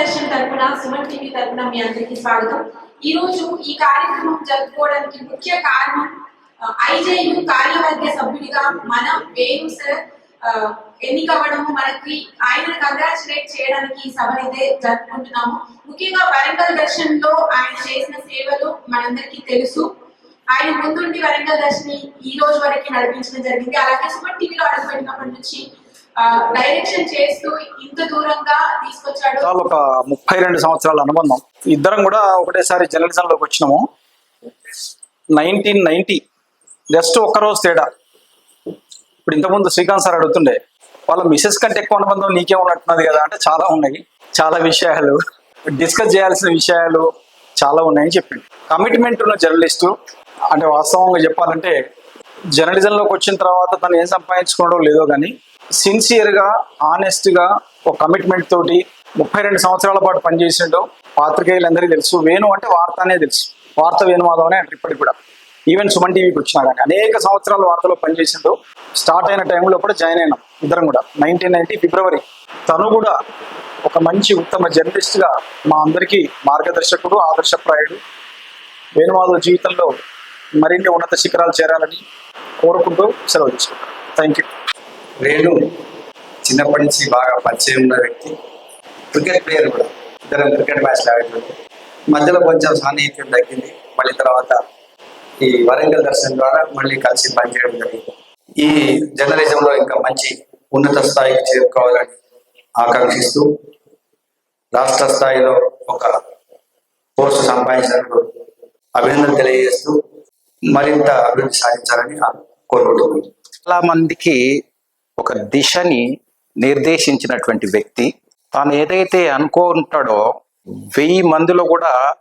దర్శన్ తరపున సుమన్ టీవీ తరపున మీ అందరికీ స్వాగతం. ఈ రోజు ఈ కార్యక్రమం జరుపుకోవడానికి ముఖ్య కారణం ఐజేయు కార్యవర్గ సభ్యుడిగా మన వేణు సార్ ఎన్నికవ్వడం ఎన్నికవ్వడము. మనకి ఆయన కంగ్రాచులేట్ చేయడానికి ఈ సభనైతే జరుపుకుంటున్నాము. ముఖ్యంగా వరంగల్ దర్శన్లో ఆయన చేసిన సేవలు మనందరికీ తెలుసు. ఆయన ముందుండి వరంగల్ దర్శని ఈ రోజు వరకు నడిపించడం జరిగింది. అలాగే సుమన్ టీవీలో అడుగుపెట్టినప్పటి నుంచి డైరెక్షన్ చేస్తూ ఇంత దూరంగా తీసుకొచ్చాడు. ఒక ముప్పై రెండు సంవత్సరాల అనుబంధం. ఇద్దరం కూడా ఒకటేసారి జర్నలిజంలోకి వచ్చినాము. నైన్టీన్ నైన్టీ జస్ట్ ఒక్కరోజు తేడా. ఇప్పుడు ఇంతకుముందు శ్రీకాంత్ సార్ అడుగుతుండే వాళ్ళ మిసెస్ కంటే ఎక్కువ అనుబంధం నీకే ఉన్నట్టున్నది కదా అంటే చాలా ఉన్నాయి. చాలా విషయాలు. డిస్కస్ చేయాల్సిన విషయాలు చాలా ఉన్నాయని చెప్పింది కమిట్మెంట్ ఉన్న జర్నలిస్టు అంటే వాస్తవంగా చెప్పాలంటే జర్నలిజంలోకి వచ్చిన తర్వాత తను ఏం సంపాదించుకోవడం లేదో కానీ సిన్సియర్గా ఆనెస్ట్గా ఒక కమిట్మెంట్ తోటి ముప్పై రెండు సంవత్సరాల పాటు పనిచేసిండు పాత్రికేయులందరికీ తెలుసు. వేణు అంటే వార్త అనే తెలుసు. వార్త వేణుమాధవ్ అనే అంటారు ఇప్పటికి కూడా. ఈవెన్ సుమన్ టీవీకి వచ్చినా కానీ అనేక సంవత్సరాల వార్తలో పనిచేసిండు. స్టార్ట్ అయిన టైంలో కూడా జాయిన్ అయినాం ఇద్దరం కూడా. నైన్టీన్ నైన్టీ ఫిబ్రవరి. తను కూడా ఒక మంచి ఉత్తమ జర్నలిస్ట్గా మా అందరికీ మార్గదర్శకుడు ఆదర్శప్రాయుడు. వేణుమాధవ్ జీవితంలో మరిన్ని ఉన్నత శిఖరాలు చేరాలని కోరుకుంటూ సెలవు తీసుకుంటాను థ్యాంక్ యూ నేను చిన్నప్పటి నుంచి బాగా పరిచయం ఉన్న వ్యక్తి క్రికెట్ ప్లేయర్ కూడా. ఇద్దరం క్రికెట్ మ్యాచ్ ఆడేటువంటి మధ్యలో కొంచెం సాన్నిహిత్యం తగ్గింది. మళ్ళీ తర్వాత ఈ వరంగల్ దర్శనం ద్వారా మళ్ళీ కలిసి పనిచేయడం జరిగింది. ఈ జర్నలిజంలో ఇంకా మంచి ఉన్నత స్థాయికి చేరుకోవాలని ఆకాంక్షిస్తూ రాష్ట్ర స్థాయిలో ఒక పోస్టు సంపాదించినందుకు అభినందన తెలియజేస్తూ మరింత అభివృద్ధి సాధించాలని కోరుకుంటున్నాను. చాలా మందికి ఒక దిశని నిర్దేశించినటువంటి వ్యక్తి. తాను ఏదైతే అనుకుంటాడో వెయ్యి మందిలో కూడా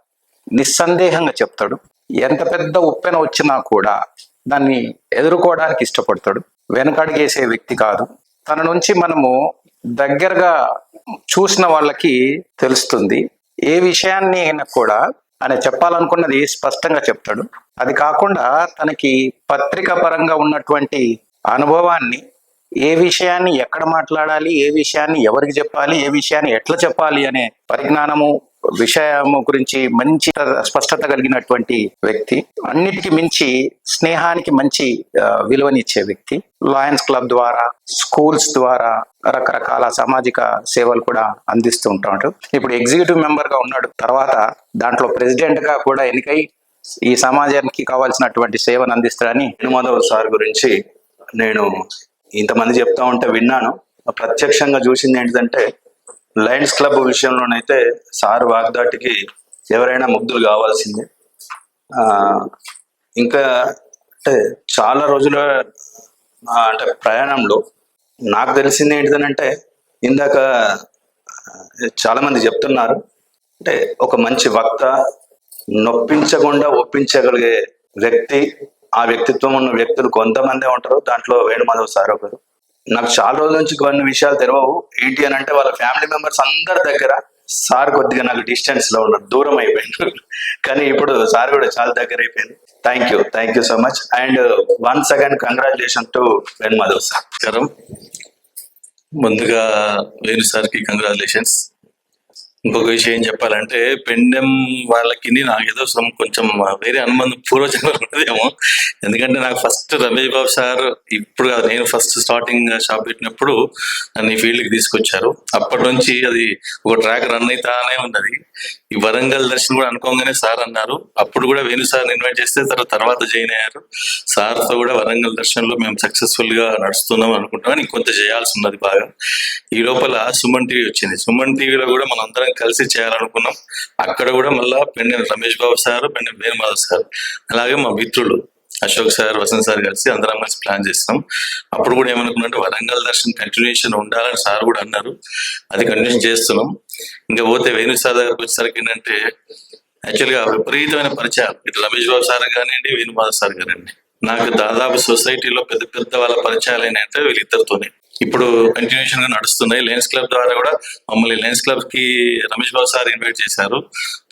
నిస్సందేహంగా చెప్తాడు. ఎంత పెద్ద ఉప్పెన వచ్చినా కూడా దాన్ని ఎదుర్కోవడానికి ఇష్టపడతాడు. వెనకడుగేసే వ్యక్తి కాదు. తన నుంచి మనము దగ్గరగా చూసిన వాళ్ళకి తెలుస్తుంది. ఏ విషయాన్ని అయినా కూడా ఆయన చెప్పాలనుకున్నది స్పష్టంగా చెప్తాడు. అది కాకుండా తనకి పత్రిక పరంగా ఉన్నటువంటి అనుభవాన్ని ఏ విషయాన్ని ఎక్కడ మాట్లాడాలి ఏ విషయాన్ని ఎవరికి చెప్పాలి ఏ విషయాన్ని ఎట్లా చెప్పాలి అనే పరిజ్ఞానము విషయము గురించి మంచి స్పష్టత కలిగినటువంటి వ్యక్తి. అన్నిటికీ మించి స్నేహానికి మంచి విలువనిచ్చే వ్యక్తి. లయన్స్ క్లబ్ ద్వారా స్కూల్స్ ద్వారా రకరకాల సామాజిక సేవలు కూడా అందిస్తూ ఉంటాడు. ఇప్పుడు ఎగ్జిక్యూటివ్ మెంబర్గా ఉన్నాడు. తర్వాత దాంట్లో ప్రెసిడెంట్గా కూడా ఎన్నికై ఈ సమాజానికి కావాల్సినటువంటి సేవను అందిస్తాడని హనుమాధవ్ సార్ గురించి నేను ఇంతమంది చెప్తా ఉంటే విన్నాను. ప్రత్యక్షంగా చూసింది ఏంటిదంటే లయన్స్ క్లబ్ విషయంలోనైతే సార్ వాగ్దాటికి ఎవరైనా ముగ్ధులు కావాల్సిందే. ఇంకా అంటే చాలా రోజుల అంటే ప్రయాణంలో నాకు తెలిసింది ఏంటిదనంటే ఇందాక చాలామంది చెప్తున్నారు. అంటే ఒక మంచి వక్త నొప్పించకుండా ఒప్పించగలిగే వ్యక్తి ఆ వ్యక్తిత్వం ఉన్న వ్యక్తులు కొంతమందే ఉంటారు. దాంట్లో వేణుమాధవ్ సార్ ఒకరు. నాకు చాలా రోజుల నుంచి కొన్ని విషయాలు తెలవవు. ఏంటి అని అంటే వాళ్ళ ఫ్యామిలీ మెంబర్స్ అందరి దగ్గర సార్ కొద్దిగా నాకు డిస్టెన్స్లో ఉన్నారు. దూరం అయిపోయింది కానీ ఇప్పుడు సార్ కూడా చాలా దగ్గర అయిపోయింది. Thank you thank you so much and once again congratulation to Venumadhav sir ముందుగా వేణు సార్కి కంగ్రాచులేషన్స్ ఇంకొక విషయం ఏం చెప్పాలంటే పెండెం వాళ్ళకి నాకేదో సమ్ కొంచెం వేరే అనుబంధం పూర్వజన్మ ఉన్నదేమో. ఎందుకంటే నాకు ఫస్ట్ రమేష్ బాబు సార్ ఇప్పుడు కాదు నేను ఫస్ట్ స్టార్టింగ్ షాప్ పెట్టినప్పుడు నన్ను ఈ ఫీల్డ్కి తీసుకొచ్చారు. అప్పటి నుంచి అది ఒక ట్రాక్ రన్ అవుతానే ఉన్నది. ఈ వరంగల్ దర్శనం కూడా అనుకోగానే సార్ అన్నారు. అప్పుడు కూడా వేణు సార్ ఇన్వైట్ చేస్తే తర్వాత తర్వాత జాయిన్ అయ్యారు. సార్తో కూడా వరంగల్ దర్శనంలో మేము సక్సెస్ఫుల్గా నడుస్తున్నాం అనుకుంటున్నాం. కొంత చేయాల్సి ఉన్నది బాగా. ఈ లోపల సుమన్ టీవీ వచ్చింది. సుమన్ టీవీలో కూడా మనం మేము కలిసి చేయాలనుకున్నాం. అక్కడ కూడా మళ్ళా పెండి రమేష్ బాబు సార్ పెండి వేణుమాధవ్ సార్ అలాగే మా మిత్రులు అశోక్ సార్ వసంత్ సార్ కలిసి అందరం కలిసి ప్లాన్ చేస్తాం. అప్పుడు కూడా ఏమనుకున్నట్టు వరంగల్ దర్శనం కంటిన్యూషన్ ఉండాలని సార్ కూడా అన్నారు. అది కంటిన్యూ చేస్తున్నాం. ఇంకా పోతే వేణు సార్ దగ్గరకు వచ్చేసరికి ఏంటంటే యాక్చువల్గా విపరీతమైన పరిచయాలు ఇటు రమేష్ బాబు సార్ కానివ్వండి వేణుమాధవ్ సార్ కానివ్వండి. నాకు దాదాపు సొసైటీలో పెద్ద పెద్ద వాళ్ళ పరిచయాలు ఏంటంటే వీళ్ళిద్దరితోనే. ఇప్పుడు కంటిన్యూషన్గా నడుస్తున్నాయి. లయన్స్ క్లబ్ ద్వారా కూడా మమ్మల్ని లయన్స్ క్లబ్కి రమేష్ బాబు సార్ ఇన్వైట్ చేశారు.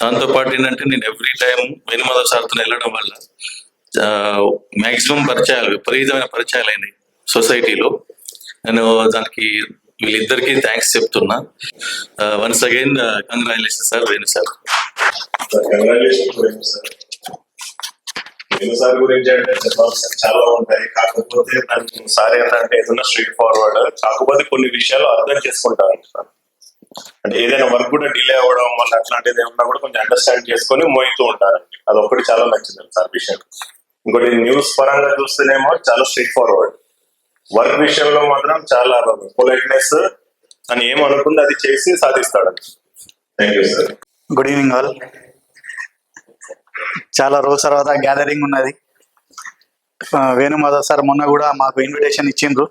దాంతో పాటు ఏంటంటే నేను ఎవ్రీ టైం వేణుమాధవ్ సార్తో వెళ్ళడం వల్ల మాక్సిమం పరిచయాలు విపరీతమైన పరిచయాలు అయినాయి సొసైటీలో. నేను దానికి వీళ్ళిద్దరికి థ్యాంక్స్ చెప్తున్నా. Once again congratulation sir Venu sir. Sir గురించి అంటే చెప్పాల్సిన చాలా ఉంటాయి. కాకపోతే నన్ను సార్ ఏంటంటే ఏదైనా స్ట్రీట్ ఫార్వర్డ్ కాకపోతే కొన్ని విషయాలు అర్థం చేసుకుంటాను సార్ అంటే ఏదైనా వర్క్ కూడా డిలే అవ్వడం వల్ల అట్లాంటిది ఏమన్నా కూడా కొంచెం అండర్స్టాండ్ చేసుకొని మోయితూ ఉంటారండి అది ఒకటి చాలా నచ్చింది సార్ విషయం. ఇంకోటి న్యూస్ పరంగా చూస్తేనేమో చాలా స్ట్రీట్ ఫార్వర్డ్ వర్క్ విషయంలో మాత్రం చాలా పొలైట్నెస్ అని ఏమనుకుంది అది చేసి సాధిస్తాడు. Thank you sir good evening all చాలా రోజు తర్వాత గ్యాదరింగ్ ఉన్నది. వేణుమాధవ్ సార్ మొన్న కూడా మాకు ఇన్విటేషన్ ఇచ్చిండ్రు.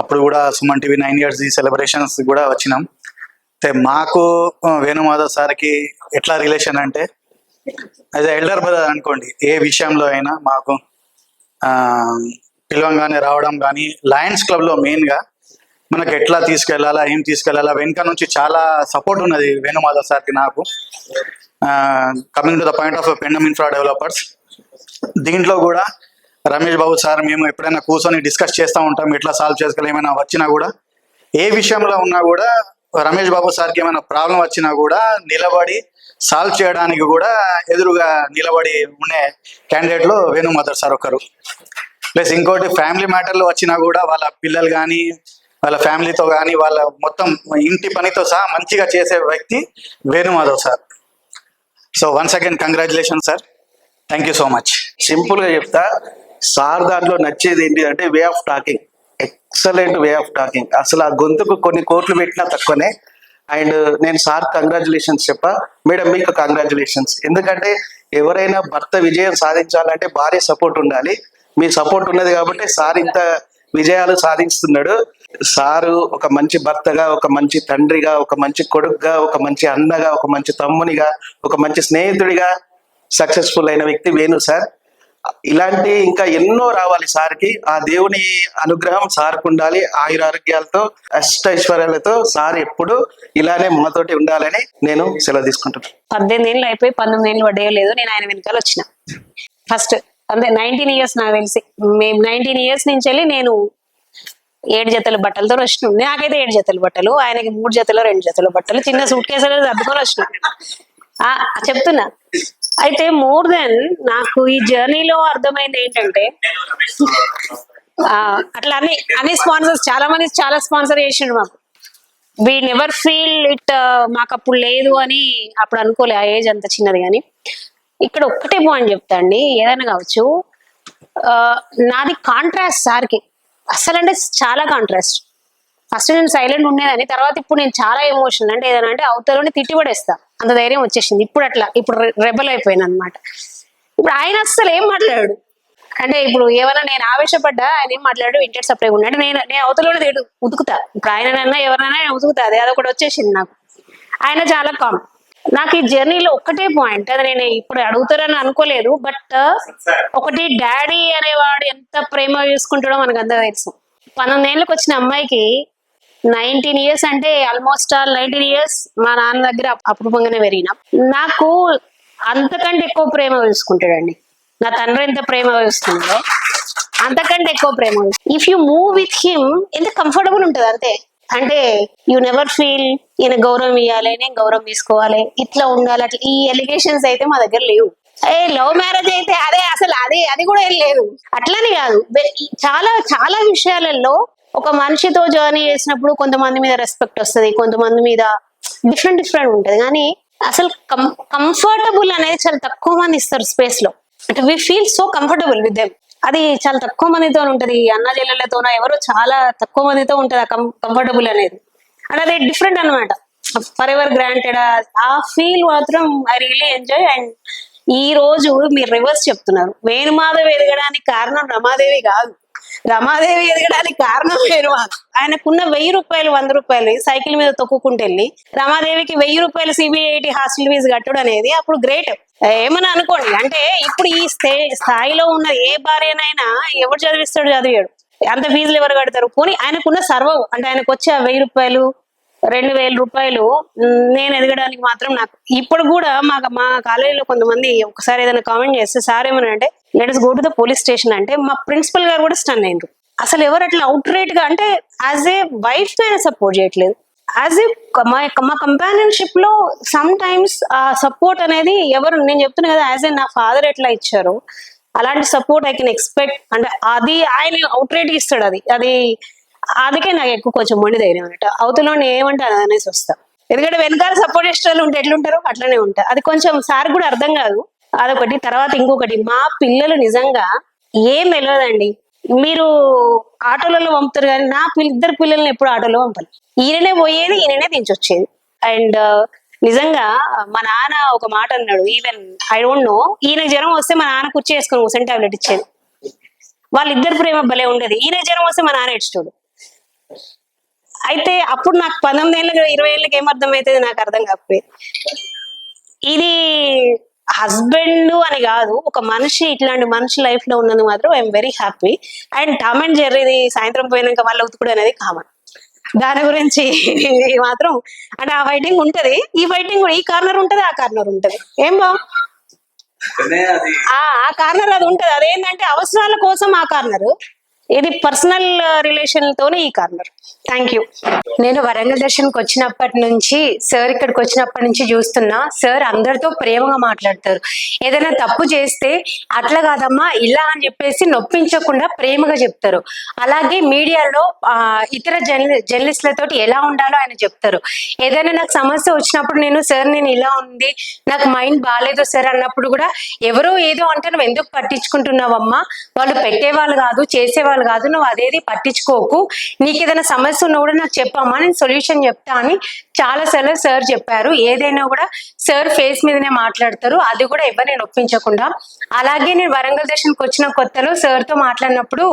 అప్పుడు కూడా సుమన్ టీవీ నైన్ ఇయర్స్ ఈ సెలబ్రేషన్స్ కూడా వచ్చినాం. అయితే మాకు వేణుమాధవ్ సార్కి ఎట్లా రిలేషన్ అంటే యాజ్ ఎల్డర్ బ్రదర్ అనుకోండి ఏ విషయంలో అయినా మాకు పిలవంగానే రావడం కానీ లయన్స్ క్లబ్లో మెయిన్గా మనకు ఎట్లా తీసుకెళ్ళాలా ఏం తీసుకెళ్ళాలా వెనుక నుంచి చాలా సపోర్ట్ ఉన్నది వేణుమాధవ్ సార్కి నాకు. Coming to the point of Pendam infra developers దీంట్లో కూడా రమేష్ బాబు సార్ మేము ఎప్పుడైనా కూర్చొని డిస్కస్ చేస్తూ ఉంటాం ఎట్లా సాల్వ్ చేసుకోవాలి ఏమైనా వచ్చినా కూడా. ఏ విషయంలో ఉన్నా కూడా రమేష్ బాబు సార్కి ఏమైనా ప్రాబ్లం వచ్చినా కూడా నిలబడి సాల్వ్ చేయడానికి కూడా ఎదురుగా నిలబడి ఉండే క్యాండిడేట్లో మదర్ సార్ ఒకరు. ప్లస్ ఇంకోటి ఫ్యామిలీ మ్యాటర్లు వచ్చినా కూడా వాళ్ళ పిల్లలు కానీ వాళ్ళ ఫ్యామిలీతో కానీ వాళ్ళ మొత్తం ఇంటి పనితో సహా మంచిగా చేసే వ్యక్తి Venumadhav sir. So once again congratulation sir thank you so much సింపుల్గా చెప్తా సార్ దాంట్లో నచ్చేది ఏంటి అంటే way of talking excellent way of talking అసలు ఆ గొంతుకు కొన్ని కోట్లు పెట్టినా తక్కువనే. అండ్ uh, నేను సార్ కంగ్రాచులేషన్స్ చెప్పా. మేడం మీకు కంగ్రాచులేషన్స్ ఎందుకంటే ఎవరైనా భర్త విజయం సాధించాలంటే భార్య సపోర్ట్ ఉండాలి. మీ సపోర్ట్ ఉన్నది కాబట్టి సార్ ఇంత విజయాలు సాధిస్తున్నాడు. సారు ఒక మంచి భర్తగా ఒక మంచి తండ్రిగా ఒక మంచి కొడుకుగా ఒక మంచి అన్నగా ఒక మంచి తమ్మునిగా ఒక మంచి స్నేహితుడిగా సక్సెస్ఫుల్ అయిన వ్యక్తి వేణు సార్. ఇలాంటి ఇంకా ఎన్నో రావాలి సార్కి. ఆ దేవుని అనుగ్రహం సార్కు ఉండాలి. ఆయుర ఆరోగ్యాలతో అష్టైశ్వర్యాలతో సార్ ఎప్పుడు ఇలానే మనతోటి ఉండాలని నేను సెలవు తీసుకుంటున్నాను. పద్దెనిమిది ఏళ్ళు అయిపోయి పంతొమ్మిది ఏళ్ళు పడ్డే లేదు నేను ఆయన వెనకాల వచ్చిన. ఫస్ట్ అంటే నైన్టీన్ ఇయర్స్ నాకు తెలిసి. మేము నైన్టీన్ ఇయర్స్ నుంచి వెళ్ళి నేను ఏడు జతల బట్టలతో వచ్చినాం నాకైతే ఏడు జతల బట్టలు ఆయనకి మూడు జతలు రెండు జతల బట్టలు. చిన్న సూట్ కేసులు సర్దుకొని వచ్చినాం ఆ, చెప్తున్నా. అయితే మోర్ దెన్ నాకు ఈ జర్నీలో అర్థమైంది ఏంటంటే అట్లా అన్ని అన్ని స్పాన్సర్స్ చాలా మంది చాలా స్పాన్సర్ చేసిండు మాకు. వీ నెవర్ ఫీల్ ఇట్ మాకు అప్పుడు లేదు అని అప్పుడు అనుకోలే ఆ ఏజ్ అంత చిన్నది కానీ. ఇక్కడ ఒక్కటే పాయింట్ చెప్తా అండి ఏదైనా కావచ్చు. నాది కాంట్రాస్ట్ సార్కి. అసలు అంటే చాలా కాంట్రాస్ట్ ఫస్ట్ నేను సైలెంట్ ఉండేదని తర్వాత ఇప్పుడు నేను చాలా ఎమోషనల్ అంటే ఏదైనా అంటే అవతలని తిట్టిపడేస్తా. అంత ధైర్యం వచ్చేసింది. ఇప్పుడు అట్లా ఇప్పుడు రెబల్ అయిపోయాను అనమాట ఇప్పుడు ఆయన అస్సలు ఏం మాట్లాడాడు? అంటే ఇప్పుడు ఏమైనా నేను ఆవేశపడ్డా ఆయన ఏం మాట్లాడు ఇంటర్ సపరేట్ అంటే నేను నేను అవతలని తిడు ఉతుకుతా. ఇప్పుడు ఆయననైనా ఎవరినైనా ఉతుకుతా. అది అదొకటి వచ్చేసింది నాకు. ఆయన చాలా కామ్ నాకు ఈ జర్నీలో ఒక్కటే పాయింట్. అది నేను ఇప్పుడు అడుగుతారని అనుకోలేదు బట్ uh, ఒకటి డాడీ అనేవాడు ఎంత ప్రేమ చూసుకుంటాడో మనకు అందరూ తెలుసు పంతొమ్మిది ఏళ్ళకి వచ్చిన అమ్మాయికి నైన్టీన్ ఇయర్స్ అంటే ఆల్మోస్ట్ ఆల్ నైన్టీన్ ఇయర్స్ మా నాన్న దగ్గర అపురూపంగానే పెరిగిన. నాకు అంతకంటే ఎక్కువ ప్రేమ చూసుకుంటాడండి. నా తండ్రి ఎంత ప్రేమ చూస్తుందో అంతకంటే ఎక్కువ ప్రేమ. If you move with him ఎంత కంఫర్టబుల్ ఉంటుంది అంతే. అంటే యు నెవర్ ఫీల్ ఈయన గౌరవం ఇవ్వాలి నేను గౌరవం తీసుకోవాలి ఇట్లా ఉండాలి అట్లా ఈ ఎలిగేషన్స్ అయితే మా దగ్గర లేవు. ఏ లవ్ మ్యారేజ్ అయితే అదే అసలు అదే అది కూడా ఏం లేదు. అట్లని కాదు. చాలా చాలా విషయాలలో ఒక మనిషితో జర్నీ చేసినప్పుడు కొంతమంది మీద రెస్పెక్ట్ వస్తుంది కొంతమంది మీద డిఫరెంట్ డిఫరెంట్ ఉంటది. కానీ అసలు కంఫర్టబుల్ అనేది చాలా తక్కువ మంది ఇస్తారు స్పేస్లో. అంటే we feel so comfortable with them అది చాలా తక్కువ మందితో ఉంటది. అన్న చెల్లెలతోనో ఎవరో చాలా తక్కువ మందితో ఉంటది ఆ కంఫర్టబుల్ అనేది. అండ్ అది డిఫరెంట్ అన్నమాట. ఫర్ ఎవర్ గ్రాంటెడ్ ఆ ఫీల్ మాత్రం ఐ రియలీ ఎంజాయ్. అండ్ ఈ రోజు మీరు రివర్స్ చెప్తున్నారు. వేణుమాధవ్ ఎదగడానికి కారణం రమాదేవి కాదు. రమాదేవి ఎదగడానికి కారణం వేణుమాధవ్. ఆయనకున్న వెయ్యి రూపాయలు వంద రూపాయలు సైకిల్ మీద తొక్కుకుంటూ వెళ్ళి రమాదేవికి వెయ్యి రూపాయలు సిబిఐటి హాస్టల్ ఫీజు కట్టడం అనేది అప్పుడు గ్రేట్. ఏమని అనుకోండి. అంటే ఇప్పుడు ఈ స్థాయిలో ఉన్న ఏ భార్యనైనా ఎవరు చదివిస్తాడు చదివాడు? అంత ఫీజులు ఎవరు కడతారు? పోనీ ఆయనకున్న సర్వం అంటే ఆయనకు వచ్చే వెయ్యి రూపాయలు రెండు వేల రూపాయలు నేను ఎదగడానికి మాత్రం నాకు. ఇప్పుడు కూడా మా మా కాలేజీలో కొంతమంది ఒకసారి ఏదైనా కామెంట్ చేస్తే సార్ ఏమన్నా అంటే let's go to the police station అంటే మా ప్రిన్సిపల్ గారు కూడా స్టన్ అయ్యారు అసలు ఎవరు అట్లా అవుట్ రేట్గా అంటే యాజ్ ఏ వైఫ్ నేను సపోర్ట్ చేయట్లేదు. యాజ్ ఏ మా మా కంపానియన్షిప్లో సమ్ టైమ్స్ ఆ సపోర్ట్ అనేది ఎవరు నేను చెప్తున్నా కదా యాజ్ ఏ నా ఫాదర్ ఎట్లా ఇచ్చారు అలాంటి సపోర్ట్ ఐ కెన్ ఎక్స్పెక్ట్ అంటే అది ఆయన అవుట్ రేట్ ఇస్తాడు అది. అది అందుకే నాకు ఎక్కువ కొంచెం మొండి ధైర్యం అన్నట్టు. అవతల ఏమంటే అది అనేసి వస్తా. ఎందుకంటే వెనకాల సపోర్ట్ చేసే వాళ్ళు ఉంటే ఎట్లుంటారో అట్లనే ఉంటాయి అది కొంచెం సార్ కూడా అర్థం కాదు. అదొకటి. తర్వాత ఇంకొకటి. మా పిల్లలు నిజంగా ఏం వెళ్ళదండి మీరు ఆటోలలో పంపుతారు కానీ నా పిల్ల ఇద్దరు పిల్లల్ని ఎప్పుడు ఆటోలో పంపాలి ఈయననే పోయేది ఈయననే దించొచ్చేది. అండ్ uh, నిజంగా మా నాన్న ఒక మాట అన్నాడు ఈవెన్ ఐ డోంట్ నో ఈయన జ్వరం వస్తే మా నాన్న కుర్చీ వేసుకొని కూర్చొని టాబ్లెట్ ఇచ్చేది. వాళ్ళిద్దరు ప్రేమ భలే ఉండేది. ఈయన జ్వరం వస్తే మా నాన్న ఏడ్చుతాడు అయితే అప్పుడు నాకు పంతొమ్మిది ఏళ్ళకి ఇరవై ఏళ్ళకి ఏమర్థమవుతుంది నాకు అర్థం కాకపోయేది. ఇది హస్బెండ్ అని కాదు ఒక మనిషి ఇట్లాంటి మనిషి లైఫ్లో ఉన్నది మాత్రం I'm very happy. And Tom and జెర్రీది సాయంత్రం పోయినాక వాళ్ళు ఉతుకుడు అనేది కామన్. దాని గురించి మాత్రం అంటే ఆ ఫైటింగ్ ఉంటది. ఈ ఫైటింగ్ కూడా ఈ కార్నర్ ఉంటది ఆ కార్నర్ ఉంటది. ఏం బా ఆ ఆ కార్నర్ అది ఉంటది. అదేంటంటే అవసరాల కోసం ఆ కార్నర్. ఇది పర్సనల్ రిలేషన్ తోనే ఈ కార్నర్. థ్యాంక్ యూ నేను వరంగల్ దర్శన్కి వచ్చినప్పటి నుంచి సార్ ఇక్కడికి వచ్చినప్పటి నుంచి చూస్తున్నా సార్ అందరితో ప్రేమగా మాట్లాడతారు. ఏదైనా తప్పు చేస్తే అట్లా కాదమ్మా ఇలా అని చెప్పేసి నొప్పించకుండా ప్రేమగా చెప్తారు. అలాగే మీడియాలో ఆ, ఇతర జర్నలి జర్నలిస్టులతో ఎలా ఉండాలో ఆయన చెప్తారు. ఏదైనా నాకు సమస్య వచ్చినప్పుడు నేను సార్ నేను ఇలా ఉంది నాకు మైండ్ బాగాలేదు సార్ అన్నప్పుడు కూడా ఎవరో ఏదో అంటే నువ్వు ఎందుకు పట్టించుకుంటున్నావమ్మా? వాళ్ళు పెట్టేవాళ్ళు కాదు చేసేవాళ్ళు కాదు నువ్వు అదేది పట్టించుకోకు. నీకు ఏదైనా సమస్య ఉన్నా కూడా నాకు చెప్పమ్మా నేను సొల్యూషన్ చెప్తా అని చాలా సార్లు సార్ చెప్పారు. ఏదైనా కూడా సార్ ఫేస్ మీదనే మాట్లాడతారు. అది కూడా ఎవరిని నొప్పించకుండా. అలాగే నేను వరంగల్ దర్శన్కి వచ్చిన కొత్తలో సార్తో మాట్లాడినప్పుడు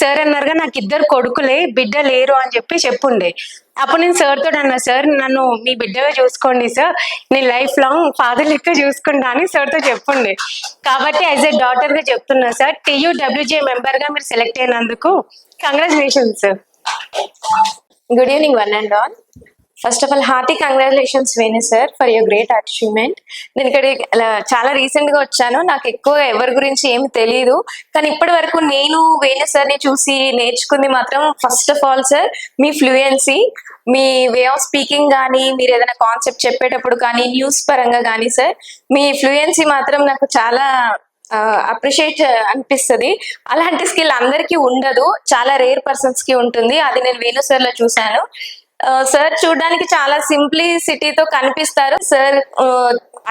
సార్ అన్నారుగా నాకు ఇద్దరు కొడుకులే బిడ్డ లేరు అని చెప్పి చెప్పుండే. అప్పుడు నేను సార్ అన్నా సార్ నన్ను మీ బిడ్డగా చూసుకోండి సార్ నేను లైఫ్ లాంగ్ ఫాదర్ లెక్క చూసుకుంటా అని సార్తో చెప్పుండే. కాబట్టి యాజ్ ఏ డాటర్గా చెప్తున్నా సార్ టీయూడబ్ల్యూజే డబ్ల్యూజే మెంబర్ మీరు సెలెక్ట్ అయినందుకు congratulations sir good evening one and all first of all hearty congratulations Veni sir for your great achievement నేను ఇక్కడ చాలా రీసెంట్గా వచ్చాను. నాకు ఎక్కువ ఎవరి గురించి ఏమి తెలియదు కానీ ఇప్పటి వరకు నేను వేణి సార్ని చూసి నేర్చుకుంది మాత్రం ఫస్ట్ ఆఫ్ ఆల్ సార్ మీ ఫ్లూయెన్సీ మీ వే ఆఫ్ స్పీకింగ్ కానీ మీరు ఏదైనా కాన్సెప్ట్ చెప్పేటప్పుడు కానీ న్యూస్ పరంగా కానీ సార్ మీ ఫ్లూయెన్సీ మాత్రం నాకు చాలా అప్రిషియేట్ అనిపిస్తుంది. అలాంటి స్కిల్ అందరికీ ఉండదు. చాలా రేర్ పర్సన్స్కి ఉంటుంది. అది నేను వేణు సార్లో చూశాను. సార్ చూడడానికి చాలా సింప్లిసిటీతో కనిపిస్తారు. సార్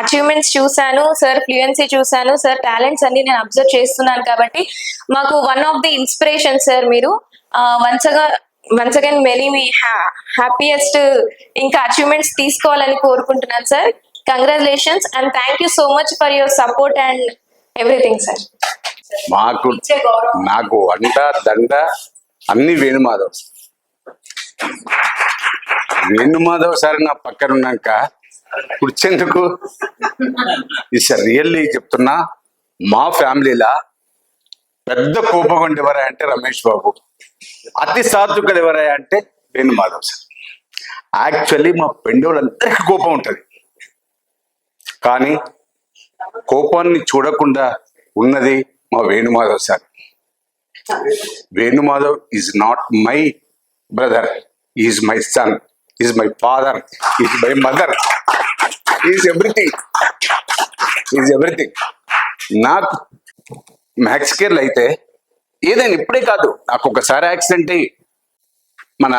అచీవ్మెంట్స్ చూశాను. సార్ ఫ్లూయెన్సీ చూశాను. సార్ టాలెంట్స్ అన్ని నేను అబ్జర్వ్ చేస్తున్నాను కాబట్టి మాకు one of the inspiration sir మీరు. వన్స్గా వన్స్ అగైన్ మెనీ మీ హ్యాపీయెస్ట్ ఇంకా అచీవ్మెంట్స్ తీసుకోవాలని కోరుకుంటున్నాను sir congratulations and thank you so much for your support and everything sir మాకు నాకు అండ దండ అన్ని వేణుమాధవ్. వేణుమాధవ్ సార్ నా పక్కన ఉన్నాక కూర్చేందుకు? ఇస్ రియల్లీ చెప్తున్నా మా ఫ్యామిలీలా పెద్ద కోపం ఉండేవారా అంటే రమేష్ బాబు. అతి సాత్వికలు ఎవరా అంటే వేణుమాధవ్ సార్. యాక్చువల్లీ మా పెండోళ్ళందరికీ కోపం ఉంటుంది. కానీ కోపాన్ని చూడకుండా ఉన్నది మా Venumadhav sir. Venumadhav is not my brother is my son is my father is my mother is everything is everything నాకు మ్యాక్స్ కేర్లు అయితే ఏదైనా ఇప్పుడే కాదు. నాకు ఒకసారి యాక్సిడెంట్ అయ్యి మన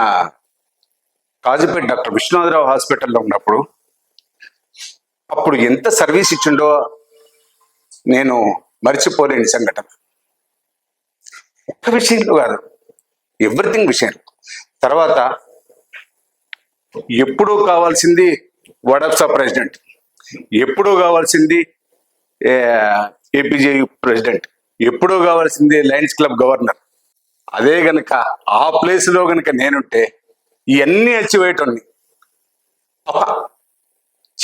కాజీపేట డాక్టర్ విశ్వనాథరావు హాస్పిటల్లో ఉన్నప్పుడు అప్పుడు ఎంత సర్వీస్ ఇచ్చిండో నేను మర్చిపోలేని సంఘటన. ఒక్క విషయంలో కాదు. ఎవ్రీథింగ్ విషయం. తర్వాత ఎప్పుడూ కావాల్సింది వడప్సా ప్రెసిడెంట్. ఎప్పుడూ కావాల్సింది ఏపీజే ప్రెసిడెంట్. ఎప్పుడూ కావాల్సింది లయన్స్ క్లబ్ గవర్నర్. అదే గనక ఆ ప్లేస్లో గనక నేనుంటే ఇవన్నీ అచ్చివేయటండి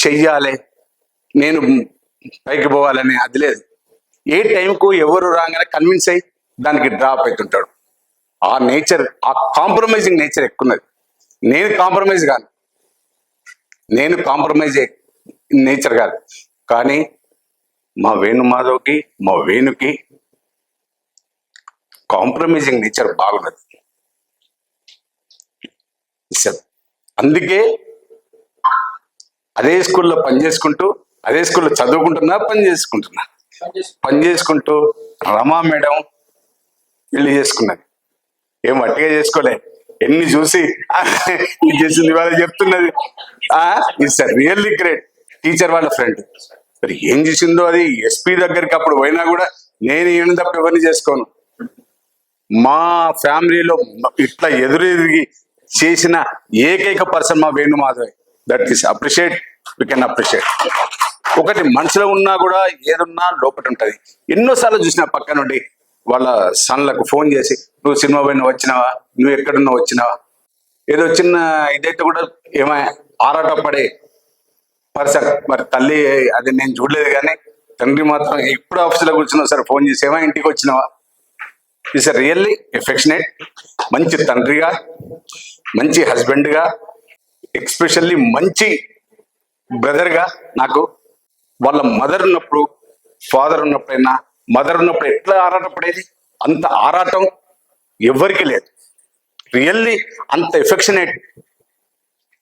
చెయ్యాలి. నేను పైకి పోవాలని అది లేదు. ఏ టైంకు ఎవరు రాగానే కన్విన్స్ అయ్యి దానికి డ్రాప్ అవుతుంటాడు ఆ నేచర్ ఆ కాంప్రమైజింగ్ నేచర్ ఎక్కున్నది. నేను కాంప్రమైజ్ కాను. నేను కాంప్రమైజ్ నేచర్ కాదు. కానీ మా వేణు మాధవ్కి మా వేణుకి కాంప్రమైజింగ్ నేచర్ బాగున్నది. అందుకే అదే స్కూల్లో పని చేసుకుంటూ అదే స్కూల్లో చదువుకుంటున్నా పని చేసుకుంటున్నా. పని చేసుకుంటూ రమా మేడం పెళ్ళి చేసుకున్నది. ఏం వట్టిగా చేసుకోలే. ఎన్ని చూసి చేసింది వాళ్ళ చెప్తున్నది. It's really great. టీచర్ వాళ్ళ ఫ్రెండ్. మరి ఏం చేసిందో అది ఎస్పీ దగ్గరికి అప్పుడు పోయినా కూడా నేను ఈయన తప్ప ఎవరిని చేసుకోను. మా ఫ్యామిలీలో ఇట్లా ఎదురెదిగి చేసిన ఏకైక పర్సన్ మా Venumadhav. That is appreciate we can appreciate ఒకటి మనసులో ఉన్నా కూడా ఏదున్నా లోపల ఉంటది. ఎన్నోసార్లు చూసిన పక్క నుండి వాళ్ళ సన్లకు ఫోన్ చేసి నువ్వు సినిమా పైన వచ్చినావా? నువ్వు ఎక్కడున్నా వచ్చినావా? ఏదో చిన్న ఇదైతే కూడా ఏమై ఆరాటపడే పర్సన్ మరి తల్లి అది నేను చూడలేదు కానీ తండ్రి మాత్రం ఎప్పుడు ఆఫీసులో కూర్చున్నా సార్ ఫోన్ చేసి ఏమా ఇంటికి వచ్చినావా? ఇస్ రియల్లీ ఎఫెక్షనేట్ మంచి తండ్రిగా మంచి హస్బెండ్గా ఎక్స్పెషల్లీ మంచి బ్రదర్గా నాకు వాళ్ళ మదర్ ఉన్నప్పుడు ఫాదర్ ఉన్నప్పుడైనా మదర్ ఉన్నప్పుడు ఎట్లా ఆరాటపడేది అంత ఆరాటం ఎవరికి లేదు. రియల్లీ అంత ఎఫెక్షనేట్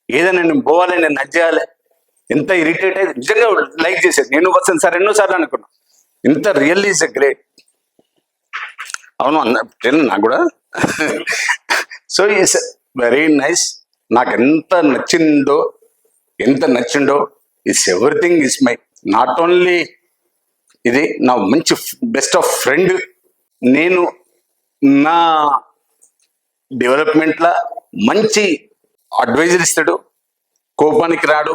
ఏదైనా నేను పోవాలి నేను నచ్చేయాలి. ఎంత ఇరిటేట్ అయ్యేది నిజంగా లైక్ చేసేది. నేను వస్తాను సార్ ఎన్నోసార్లు అనుకున్నా. ఇంత రియల్లీ ఇస్ అ గ్రేట్ అవును అన్న తెలియదు నాకు కూడా. సో ఈస్ వెరీ నైస్ నాకు ఎంత నచ్చిందో ఎంత నచ్చిందో it's everything is my not only ఇది నా మంచి బెస్ట్ ఆఫ్ ఫ్రెండ్ నేను నా డెవలప్మెంట్లో మంచి అడ్వైజర్ ఇస్తాడు కోపానికి రాడు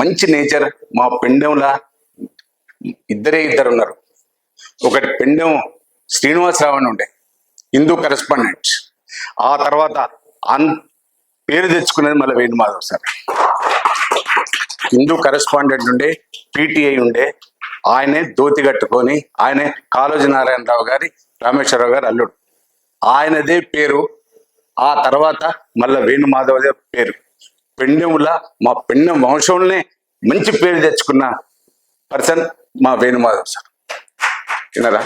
మంచి నేచర్ మా పెండెంలా ఇద్దరే ఇద్దరు ఉన్నారు. ఒకటి పెండెం శ్రీనివాసరావు అని ఉండే హిందూ కరెస్పాండెంట్ ఆ తర్వాత అన్ పేరు తెచ్చుకునేది మళ్ళీ వేణుమాధవ్ సార్. హిందూ కరెస్పాండెంట్ ఉండే పీటీఐ ఉండే ఆయనే దోతి కట్టుకొని ఆయనే కాళోజీ నారాయణరావు గారి రామేశ్వరరావు గారి అల్లుడు. ఆయనదే పేరు ఆ తర్వాత మళ్ళా వేణుమాధవదే పేరు. పెండెముల మా పెండెం వంశంలోనే మంచి పేరు తెచ్చుకున్న పర్సన్ మా వేణుమాధవ్ సార్. తినరా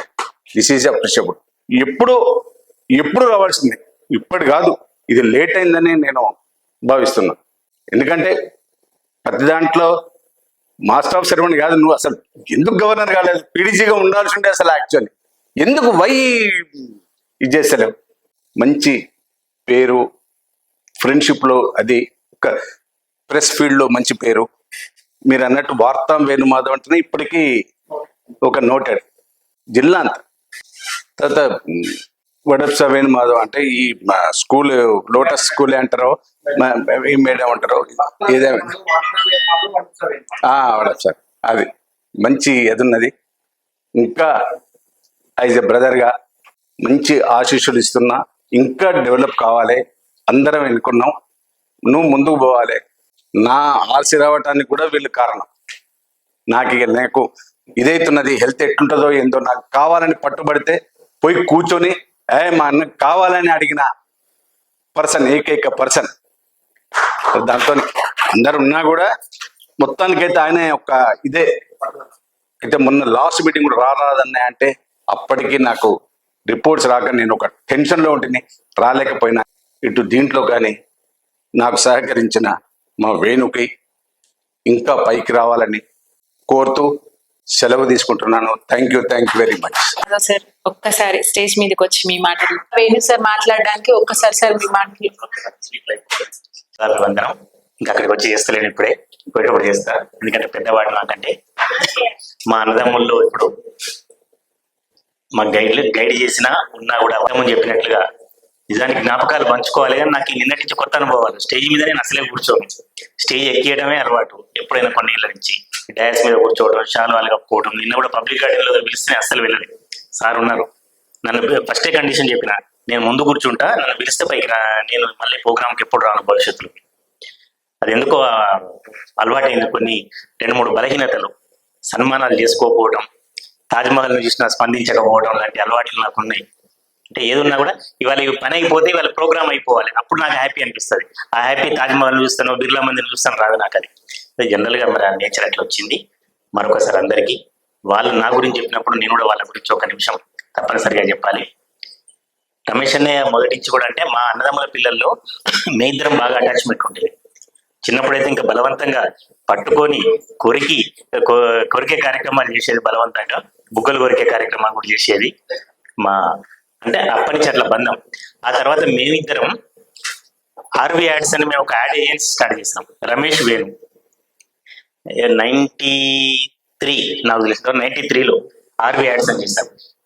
దిస్ ఈజ్ అప్రిషియబుల్ ఎప్పుడు ఎప్పుడు రావాల్సింది? ఇప్పటి కాదు. ఇది లేట్ అయిందని నేను భావిస్తున్నా. ఎందుకంటే ప్రతి దాంట్లో మాస్టర్ ఆఫ్ సెరమనీ కాదు నువ్వు అసలు ఎందుకు గవర్నర్ కాలేదు? పీడీజీగా ఉండాల్సి ఉండే అసలు యాక్చువల్లీ ఎందుకు వై ఇది చేస్తలేవు? మంచి పేరు ఫ్రెండ్షిప్లో అది ఒక ప్రెస్ ఫీల్డ్లో మంచి పేరు. మీరు అన్నట్టు వార్తా వేణుమాధవ్ అంటేనే ఇప్పటికీ ఒక నోటెడ్ జిల్లా అంతా. తర్వాత వడప్స వేణుమాధవ్ అంటే ఈ స్కూల్ లోటస్ స్కూల్ అంటారో ఈ మేడం అంటారో ఏదేమైనా వడప్ సార్ అది. మంచి ఎదున్నది ఇంకా యాజ్ ఎ బ్రదర్గా మంచి ఆశీస్సులు ఇస్తున్నా ఇంకా డెవలప్ కావాలి. అందరం ఎన్నుకున్నాం. నువ్వు ముందుకు పోవాలి. నా ఆశ రావటానికి కూడా వీళ్ళు కారణం. నాకు ఇక నాకు ఇదైతున్నది. హెల్త్ ఎట్లుంటుందో ఏందో నాకు కావాలని పట్టుబడితే పోయి కూర్చొని ఏ మా అన్నకు కావాలని అడిగిన పర్సన్ ఏకైక పర్సన్. దాంతో అందరు ఉన్నా కూడా మొత్తానికైతే ఆయన ఒక ఇదే. అయితే మొన్న లాస్ట్ మీటింగ్ కూడా రారాదన్నా అంటే అప్పటికి నాకు రిపోర్ట్స్ రాక నేను ఒక టెన్షన్లో ఉంటుంది రాలేకపోయినా. ఇటు దీంట్లో కానీ నాకు సహకరించిన మా వేణుకి ఇంకా పైకి రావాలని కోరుతూ సెలవు తీసుకుంటున్నాను. Thank you thank you very much sir ఒక్కసారి స్టేజ్ మీదకి వచ్చి మీ మాటలు. వేణు సార్ మాట్లాడడానికి ఒక్కసారి సార్ మీ మాటలు సార్ వందనం ఇంకా అక్కడికి వచ్చి చేస్తలేను ఇప్పుడే. పోయేటప్పుడు చేస్తా. ఎందుకంటే పెద్దవాడు నాకంటే. మా అన్నదమ్ముల్లో ఇప్పుడు మా గైడ్ గైడ్ చేసినా ఉన్నా కూడా అర్థమని చెప్పినట్లుగా నిజానికి జ్ఞాపకాలు పంచుకోవాలి కానీ నాకు నిన్నటి నుంచి కొత్త అనుభవాలు. స్టేజ్ మీద నేను అసలే కూర్చోను. స్టేజ్ ఎక్కియడమే అలవాటు ఎప్పుడైనా కొన్ని నుంచి. డాన్స్ మీద కూర్చోవడం శాలువాలు కప్పుకోవడం నిన్న కూడా పబ్లిక్ గార్డెన్లో పిలిస్తే అస్సలు వెళ్ళలేదు సార్ ఉన్నారు. నన్ను ఫస్టే కండిషన్ చెప్పిన. నేను ముందు కూర్చుంటా నన్ను పిలిస్తే పైకి నేను మళ్ళీ ప్రోగ్రామ్కి ఎప్పుడు రాను భవిష్యత్తులో. అది ఎందుకో అలవాటైంది కొన్ని రెండు మూడు బలహీనతలు. సన్మానాలు చేసుకోకపోవడం తాజ్మహల్ని చూసినా స్పందించకపోవడం లాంటి అలవాట్లు నాకు ఉన్నాయి. అంటే ఏదున్నా కూడా ఇవాళ పని అయిపోతే ఇవాళ ప్రోగ్రామ్ అయిపోవాలి. అప్పుడు నాకు హ్యాపీ అనిపిస్తుంది. ఆ హ్యాపీ తాజ్మహల్ చూస్తాను బిర్లా మందిర్ చూస్తాను రాదు నాకు అది. జనరల్గా మరి ఆ నేచర్ అట్లా వచ్చింది. మరొకసారి అందరికీ వాళ్ళు నా గురించి చెప్పినప్పుడు నేను కూడా వాళ్ళ గురించి ఒక నిమిషం తప్పనిసరిగా చెప్పాలి. రమేష్ అన్నయ్య మొదటించి కూడా అంటే మా అన్నదమ్ముల పిల్లల్లో మే ఇద్దరం బాగా అటాచ్మెంట్ ఉండేది. చిన్నప్పుడైతే ఇంకా బలవంతంగా పట్టుకొని కొరికి కొరికే కార్యక్రమాలు చేసేది బలవంతంగా బుగ్గలు కొరికే కార్యక్రమాలు కూడా చేసేది మా అంటే అప్పటి నుంచి అట్లా బంధం. ఆ తర్వాత మేమిద్దరం ఆర్వి యాడ్స్ అని మేము ఒక యాడ్ ఏజెన్సీ స్టార్ట్ చేసినాం. రమేష్ వేణు. నైన్టీ త్రీ నాకు తెలిసిన నైన్టీ త్రీలో ఆర్వి యాడ్స్ అని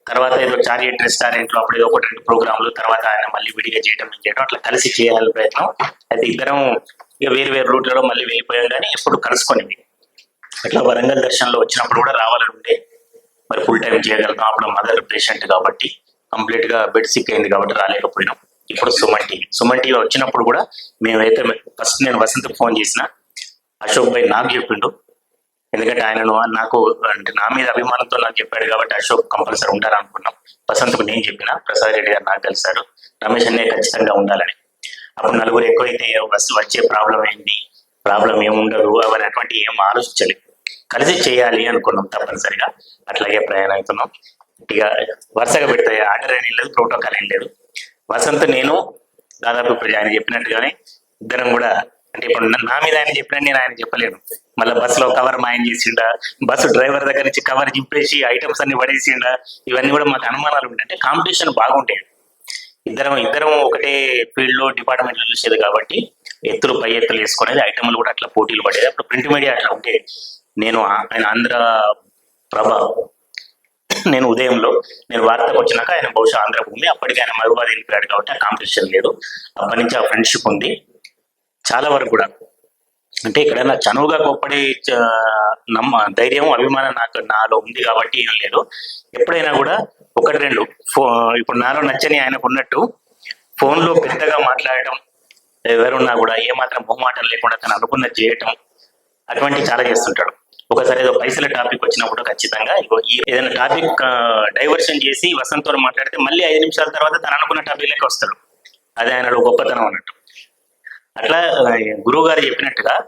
తర్వాత ఏదో చారియట్ రెస్టారెంట్లో అప్పుడు ఏదో ఒకటి రెండు ప్రోగ్రాంలు తర్వాత ఆయన మళ్ళీ విడిగా చేయడం ఏం చేయడం అట్లా కలిసి చేయాలని ప్రయత్నం. అయితే ఇద్దరం ఇక వేరు వేరు రూట్లలో మళ్ళీ వెళ్ళిపోయాం కానీ ఎప్పుడు కలుసుకొని అట్లా వరంగల్ దర్శనంలో వచ్చినప్పుడు కూడా రావాలని ఉండే. మరి ఫుల్ టైం చేయగలుగుతాం. అప్పుడు మదర్ పేషెంట్ కాబట్టి కంప్లీట్గా బెడ్ సిక్ అయింది కాబట్టి రాలేకపోయినాం. ఇప్పుడు సుమన్ టీవీ సుమన్ టీవీ వచ్చినప్పుడు కూడా మేమైతే ఫస్ట్ నేను వసంత్ ఫోన్ చేసిన. అశోక్ భాయ్ నాకు చెప్పిండు. ఎందుకంటే ఆయనను నాకు అంటే నా మీద అభిమానంతో నాకు చెప్పాడు కాబట్టి అశోక్ కంపల్సరీ ఉంటారు అనుకున్నాం. వసంత్కు నేను చెప్పిన ప్రసాద్ రెడ్డి గారు నాకు కలిశారు. రమేష్ అన్నే ఖచ్చితంగా ఉండాలని. అప్పుడు నలుగురు ఎక్కువైతే బస్సు వచ్చే ప్రాబ్లం ఏంటి? ప్రాబ్లం ఏముండదు అవన్నీ అటువంటి ఏం ఆలోచించలేదు కలిసి చేయాలి అనుకున్నాం తప్పనిసరిగా. అట్లాగే ప్రయాణం అవుతున్నాం ఇక వరుసగా పెడతాయి. ఆర్డర్ ఏం లేదు ప్రోటోకాల్ ఏం లేదు. వసంత్ నేను దాదాపు ఇప్పుడు ఆయన చెప్పినట్టుగానే ఇద్దరం కూడా అంటే ఇప్పుడు నా- మీద ఆయన చెప్పినా నేను ఆయన చెప్పలేను. మళ్ళీ బస్సులో కవర్ మాయం చేసిండా బస్సు డ్రైవర్ దగ్గర నుంచి కవర్ చింపేసి ఐటమ్స్ అన్ని పడేసిండా ఇవన్నీ కూడా మాకు అనుమానాలు ఉంటాయి. అంటే కాంపిటీషన్ బాగుంటాయి. ఇద్దరం ఇద్దరం ఒకటే ఫీల్డ్లో డిపార్ట్మెంట్ చూసేది కాబట్టి ఎత్తులు పై ఎత్తులు వేసుకునేది ఐటమ్లు కూడా అట్లా పోటీలు పడేది. అప్పుడు ప్రింట్ మీడియా అట్లా ఉంటే నేను ఆయన ఆంధ్ర ప్రభ నేను ఉదయంలో నేను వార్తకు వచ్చినాక ఆయన బహుశా ఆంధ్ర భూమి అప్పటికి ఆయన మహబూబాద్ వెళ్ళిపోయాడు కాబట్టి ఆ కాంపిటీషన్ లేదు. అప్పటి నుంచి ఆ ఫ్రెండ్షిప్ ఉంది. చాలా వరకు కూడా. అంటే ఇక్కడ చనువుగా గొప్పడే నమ్మ ధైర్యం అభిమానం నాకు నాలో ఉంది కాబట్టి ఏం లేదు. ఎప్పుడైనా కూడా ఒకటి రెండు ఫో ఇప్పుడు నాలో నచ్చని ఆయనకు ఉన్నట్టు ఫోన్లో పెద్దగా మాట్లాడటం ఎవరున్నా కూడా ఏ మాత్రం లేకుండా తను అనుకున్నది చేయటం అటువంటి చాలా చేస్తుంటాడు. ఒకసారి ఏదో పైసల టాపిక్ వచ్చినప్పుడు ఖచ్చితంగా ఇగో ఏదైనా టాపిక్ డైవర్షన్ చేసి వసంతతో మాట్లాడితే మళ్ళీ ఐదు నిమిషాల తర్వాత తను అనుకున్న టాపిక్ లెక్క వస్తాడు. అది ఆయనలో గొప్పతనం అన్నట్టు. అట్లా గురువు గారు చెప్పినట్టుగా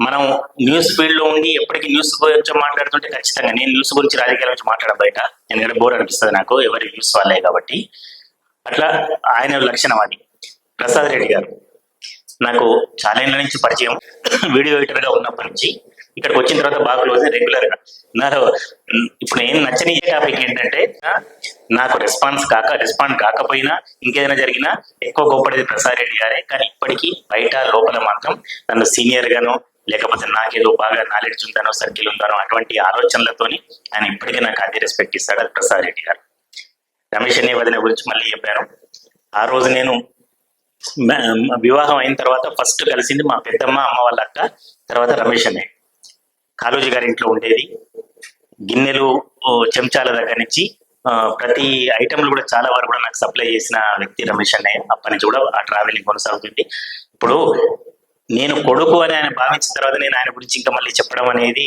మనం న్యూస్ ఫీల్డ్లో ఉండి ఎప్పటికీ న్యూస్ గురించి మాట్లాడుతుంటే ఖచ్చితంగా నేను న్యూస్ గురించి రాజకీయాల గురించి మాట్లాడ బయట. ఎందుకంటే బోర్ అనిపిస్తుంది నాకు. ఎవరి న్యూస్ వాళ్ళే కాబట్టి. అట్లా ఆయన లక్షణం అది. ప్రసాద్ రెడ్డి గారు. నాకు చాలా నుంచి పరిచయం. వీడియో ఎడిటర్గా ఉన్నప్పటి నుంచి ఇక్కడికి వచ్చిన తర్వాత బాగా క్లోజ్ రెగ్యులర్గా. నాలో ఇప్పుడు నేను నచ్చని టాపిక్ ఏంటంటే నాకు రెస్పాన్స్ కాక రెస్పాండ్ కాకపోయినా ఇంకేదైనా జరిగినా ఎక్కువ గొప్పది ప్రసాద్ రెడ్డి గారే. కానీ ఇప్పటికీ బయట లోపల మాత్రం నన్ను సీనియర్ గాను లేకపోతే నాకేదో బాగా నాలెడ్జ్ ఉందనో సర్కిల్ ఉందనో అటువంటి ఆలోచనలతోని ఆయన ఇప్పటికీ నాకు అదే రెస్పెక్ట్ ఇస్తాడు అది ప్రసాద్ రెడ్డి గారు. రమేష్ అనే వదిన గురించి మళ్ళీ చెప్పాను. ఆ రోజు నేను వివాహం అయిన తర్వాత ఫస్ట్ కలిసింది మా పెద్దమ్మ అమ్మ వాళ్ళ అక్క తర్వాత రమేష్ అన్నయ్య. కాళోజీ గారి ఇంట్లో ఉండేది. గిన్నెలు చెంచాల దగ్గర నుంచి ప్రతి ఐటెంలు కూడా చాలా వరకు కూడా నాకు సప్లై చేసిన వ్యక్తి రమేష్ అన్నయ్య. అప్పటి నుంచి కూడా ఆ ట్రావెలింగ్ కొనసాగుతుంది. ఇప్పుడు నేను కొడుకు అని ఆయన భావించిన తర్వాత నేను ఆయన గురించి ఇంకా మళ్ళీ చెప్పడం అనేది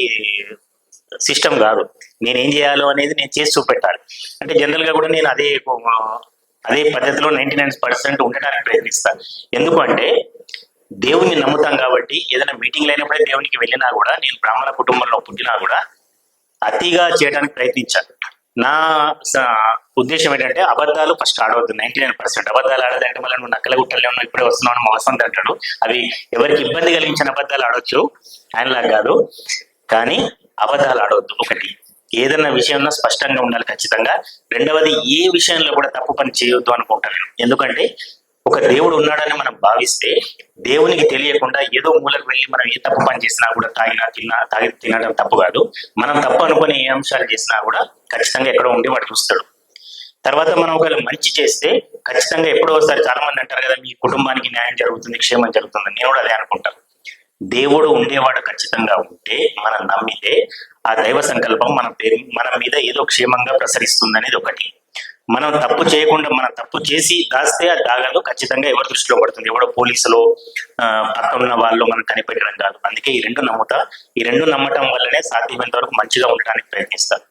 సిస్టమ్ కాదు. నేను ఏం చేయాలో అనేది నేను చేసి చూపెట్టాలి. అంటే జనరల్గా కూడా నేను అదే అదే పద్ధతిలో నైన్టీ నైన్ పర్సెంట్ ఉండడానికి ప్రయత్నిస్తాను ఎందుకంటే దేవుణ్ణి నమ్ముతాం కాబట్టి ఏదైనా మీటింగ్ లేనప్పుడే దేవునికి వెళ్ళినా కూడా నేను బ్రాహ్మణ కుటుంబంలో పుట్టినా కూడా అతిగా చేయడానికి ప్రయత్నించాను. నా ఉద్దేశం ఏంటంటే అబద్ధాలు ఫస్ట్ ఆడవద్దు నైన్టీ నైన్ పర్సెంట్ అబద్ధాలు ఆడదంటే మళ్ళీ నువ్వు నక్కల గుట్టలే ఉన్నావు ఇప్పుడే వస్తున్నావు మోసం మా అంటాడు. అవి ఎవరికి ఇబ్బంది కలిగించిన అబద్ధాలు ఆడొచ్చు ఆయనలా కాదు. కానీ అబద్ధాలు ఆడవద్దు ఒకటి ఏదన్నా విషయంలో స్పష్టంగా ఉండాలి ఖచ్చితంగా. రెండవది ఏ విషయంలో కూడా తప్పు పని చేయొద్దు అనుకుంటాను ఎందుకంటే ఒక దేవుడు ఉన్నాడని మనం భావిస్తే దేవునికి తెలియకుండా ఏదో మూలకు వెళ్ళి మనం ఏ తప్పు పని చేసినా కూడా తాగినా తిన్నా తాగి తినడం తప్పు కాదు. మనం తప్పు అనుకుని ఏ అంశాలు చేసినా కూడా ఖచ్చితంగా ఎక్కడో ఉండి వాడు చూస్తాడు. తర్వాత మనం ఒకవేళ మంచి చేస్తే ఖచ్చితంగా ఎప్పుడో ఒకసారి చాలా మంది అంటారు కదా మీ కుటుంబానికి న్యాయం జరుగుతుంది క్షేమం జరుగుతుంది. నేను కూడా అదే అనుకుంటాను దేవుడు ఉండేవాడు ఖచ్చితంగా ఉంటే మనం నమ్మితే ఆ దైవ సంకల్పం మన పేరు మన మీద ఏదో క్షేమంగా ప్రసరిస్తుంది అనేది ఒకటి. మనం తప్పు చేయకుండా మనం తప్పు చేసి దాస్తే ఆ దాగదు ఖచ్చితంగా ఎవరి దృష్టిలో పడుతుంది? ఎవడో పోలీసులో ఆ, పక్కన ఉన్న వాళ్ళు మనం కనిపెట్టడం కాదు. అందుకే ఈ రెండు నమ్ముతా. ఈ రెండు నమ్మటం వల్లనే సాధ్యమైనంత వరకు మంచిగా ఉండటానికి ప్రయత్నిస్తారు